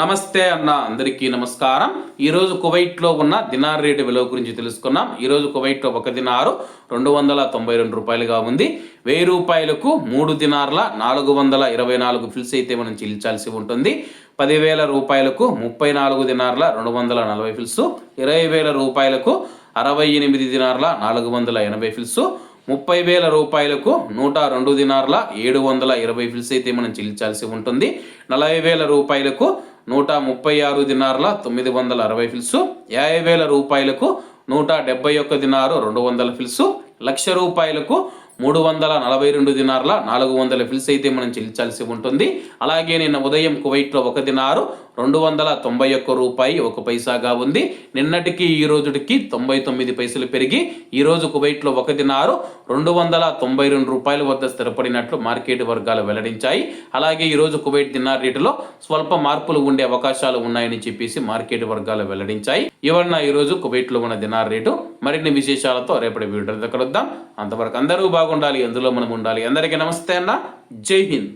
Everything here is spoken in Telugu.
నమస్తే అన్న అందరికీ నమస్కారం. ఈరోజు కువైట్లో ఉన్న దినార్ రేటు విలువ గురించి తెలుసుకున్నాం. ఈరోజు కువైట్లో ఒక దినారు రెండు వందల తొంభై రెండు రూపాయలుగా ఉంది. వెయ్యి రూపాయలకు మూడు దినార్ల నాలుగు వందల ఇరవై నాలుగు ఫిల్స్ అయితే మనం చెల్లించాల్సి ఉంటుంది. పదివేల రూపాయలకు ముప్పై నాలుగు దినార్ల రెండు వందల నలభై ఫిల్స్. ఇరవై వేల రూపాయలకు అరవై ఎనిమిది దినార్ల నాలుగు వందల ఎనభై ఫిల్స్. ముప్పై వేల రూపాయలకు నూట రెండు దినార్ల ఏడు వందల ఇరవై ఫిల్స్ అయితే మనం చెల్లించాల్సి ఉంటుంది. నలభై వేల రూపాయలకు నూట ముప్పై ఆరు దినార్ల తొమ్మిది వందల అరవై ఫిల్సు యాభై వేల రూపాయలకు నూట డెబ్బై ఒక్క దినారు రెండు వందల ఫిల్సు లక్ష రూపాయలకు మూడు వందల నలభై రెండు దినార్ల నాలుగు వందల ఫిల్స్ అయితే మనం చెల్లించాల్సి ఉంటుంది. అలాగే నిన్న ఉదయం కువైట్లో ఒక దినారు రెండు వందల తొంభై ఒక్క రూపాయి ఒక పైసాగా ఉంది. నిన్నటికి ఈ రోజుకి తొంభై తొమ్మిది పైసలు పెరిగి ఈరోజు కువైట్లో ఒక దినారు రెండు వందల తొంభై రెండు రూపాయల వద్ద స్థిరపడినట్లు మార్కెట్ వర్గాలు వెల్లడించాయి. అలాగే ఈరోజు కువైట్ దినార్ రేటులో స్వల్ప మార్పులు ఉండే అవకాశాలు ఉన్నాయని చెప్పేసి మార్కెట్ వర్గాలు వెల్లడించాయి. ఇవన్న ఈ రోజు కువైట్లో ఉన్న దినార్ రేటు. మరిన్ని విశేషాలతో రేపటి వీడియో కలుద్దాం. అంతవరకు అందరూ బాగుండాలి అందులో మనం ఉండాలి. అందరికీ నమస్తే అన్న. జై హింద్.